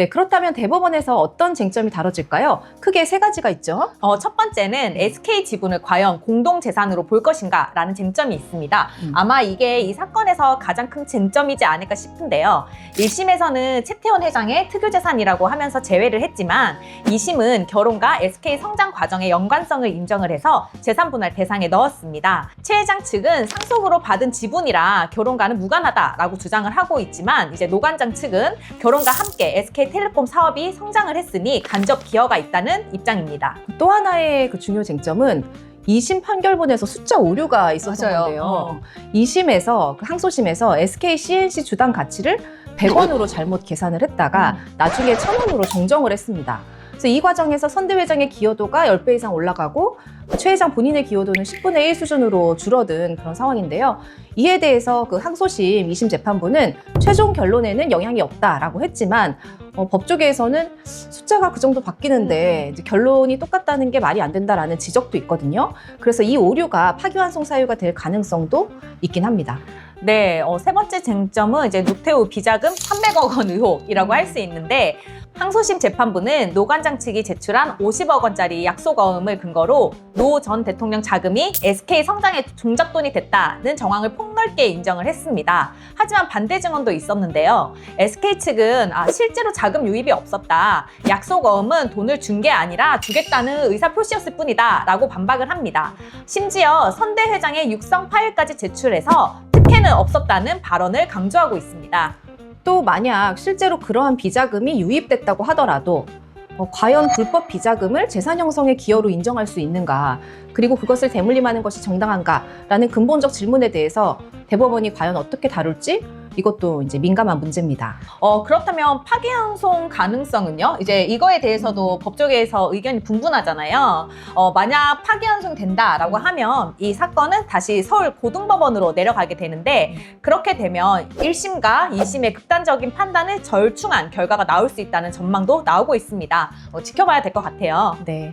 네, 그렇다면 대법원에서 어떤 쟁점이 다뤄질까요? 크게 세 가지가 있죠. 어, 첫 번째는 SK 지분을 과연 공동 재산으로 볼 것인가라는 쟁점이 있습니다. 음. 아마 이게 이 사건에서 가장 큰 쟁점이지 않을까 싶은데요. 1심에서는 채태원 회장의 특유 재산이라고 하면서 제외를 했지만 2심은 결혼과 SK 성장 과정의 연관성을 인정을 해서 재산 분할 대상에 넣었습니다. 최 회장 측은 상속으로 받은 지분이라 결혼과는 무관하다라고 주장을 하고 있지만 이제 노관장 측은 결혼과 함께 SK 텔레콤 사업이 성장을 했으니 간접 기여가 있다는 입장입니다. 또 하나의 그 중요 쟁점은 2심 판결문에서 숫자 오류가 있었던 맞아요. 건데요. 어. 2심에서 그 항소심에서 SK CNC 주당 가치를 100원으로 잘못 계산을 했다가 나중에 1000원으로 정정을 했습니다. 그래서 이 과정에서 선대 회장의 기여도가 10배 이상 올라가고 최 회장 본인의 기여도는 10분의 1 수준으로 줄어든 그런 상황인데요. 이에 대해서 그 항소심 2심 재판부는 최종 결론에는 영향이 없다라고 했지만 어, 법조계에서는 숫자가 그 정도 바뀌는데 이제 결론이 똑같다는 게 말이 안 된다라는 지적도 있거든요. 그래서 이 오류가 파기환송 사유가 될 가능성도 있긴 합니다. 네, 어, 세 번째 쟁점은 이제 노태우 비자금 300억 원 의혹이라고 할 수 있는데 항소심 재판부는 노관장 측이 제출한 50억 원짜리 약속어음을 근거로 노 전 대통령 자금이 SK 성장에 종잣돈이 됐다는 정황을 폭넓게 인정을 했습니다. 하지만 반대 증언도 있었는데요. SK 측은 아, 실제로 자금 유입이 없었다. 약속어음은 돈을 준 게 아니라 주겠다는 의사 표시였을 뿐이다. 라고 반박을 합니다. 심지어 선대 회장의 육성 파일까지 제출해서 특혜는 없었다는 발언을 강조하고 있습니다. 또 만약 실제로 그러한 비자금이 유입됐다고 하더라도 어, 과연 불법 비자금을 재산 형성의 기여로 인정할 수 있는가? 그리고 그것을 대물림하는 것이 정당한가라는 근본적 질문에 대해서 대법원이 과연 어떻게 다룰지 이것도 이제 민감한 문제입니다. 어, 그렇다면 파기환송 가능성은요? 이제 이거에 대해서도 법조계에서 의견이 분분하잖아요. 어, 만약 파기환송 된다라고 하면 이 사건은 다시 서울 고등법원으로 내려가게 되는데 그렇게 되면 1심과 2심의 극단적인 판단을 절충한 결과가 나올 수 있다는 전망도 나오고 있습니다. 어, 지켜봐야 될 것 같아요. 네.